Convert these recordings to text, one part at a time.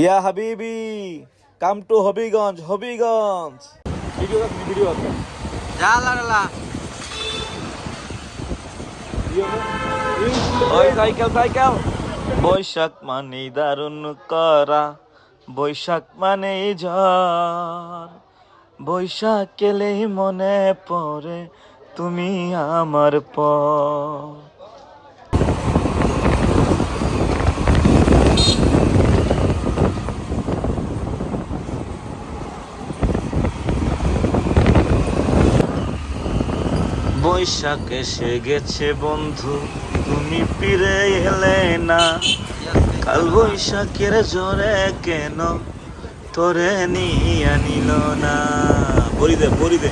ইয়া হাবিবি come to Habiganj Habiganj. Video video ওই cycle cycle. বৈশাখ মানে দারুণ করা বৈশাখ মানে ঝড়। বৈশাখ এলেই মনে পড়ে তুমি আমার পর। বৈশাখ এসে গেছে বন্ধু তুমি ফিরে এলে না। কাল বৈশাখের জোরে কেন তোরে নিয়ে নিল না? বলি দে বলি দে।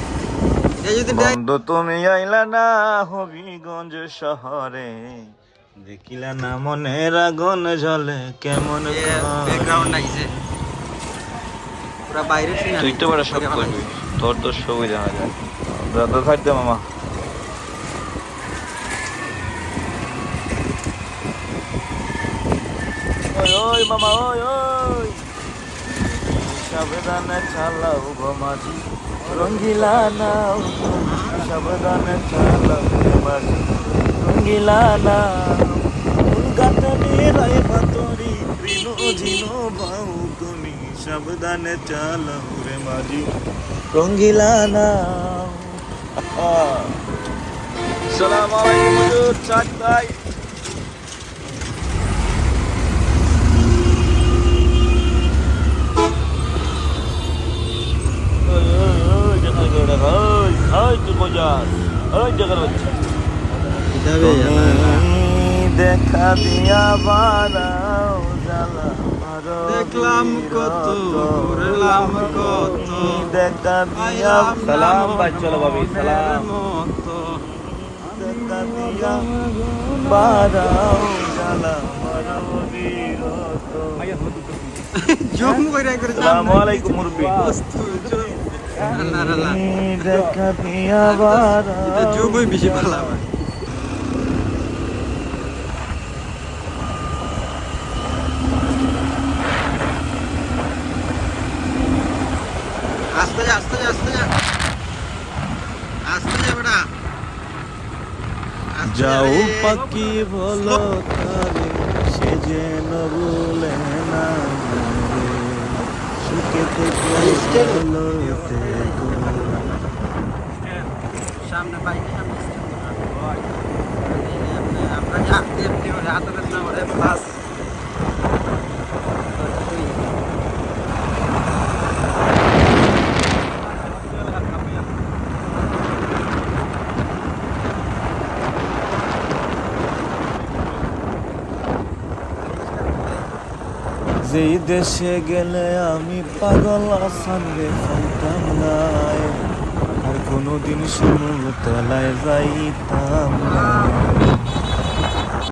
বন্ধু তুমি আইলা না হবিগঞ্জ শহরে? দেখিলা না মনের আগুন জলে কেমন। পুরা তুই তো বড় সব করবি। তোর তো সবই দেখা যায় দাদা থাকতে মামা। ওই মামা, ওই ওই। সাবধানে চালাও গো মাঝি, রঙ্গিলা নাও। সাবধানে চালাও গো মাঝি, রঙ্গিলা নাও। গাতে মেরাই ভাতরি রিনো ঝিনো বাউ তুমি সাবধানে চালাও রে মাঝি, রঙ্গিলা নাও। সালাম আলাইকুম চাক ভাই ওই ওই ওই জায়গা গড়া ওই ওই তুই মজার ওই জায়গার বাচ্চা দেখা দিয়া জ্বালা দেখলাম কত, করলাম কত। দেখা দিয়া সালাম ভাই চলো ভাবি সালাম। দেখা দিয়া বারাও জ্বালা জম করে করে আসসালামু আলাইকুম মুরব্বি। যাও। পাখি বলো সে যেন বলে না রে। সুখে থেকে বলো থেকো। সামনে বাইক যেই দেশে গেলে আমি পাগল আসান রে, পাইতাম নাই। আর কোনোদিন শুনু তলায় যাইতাম না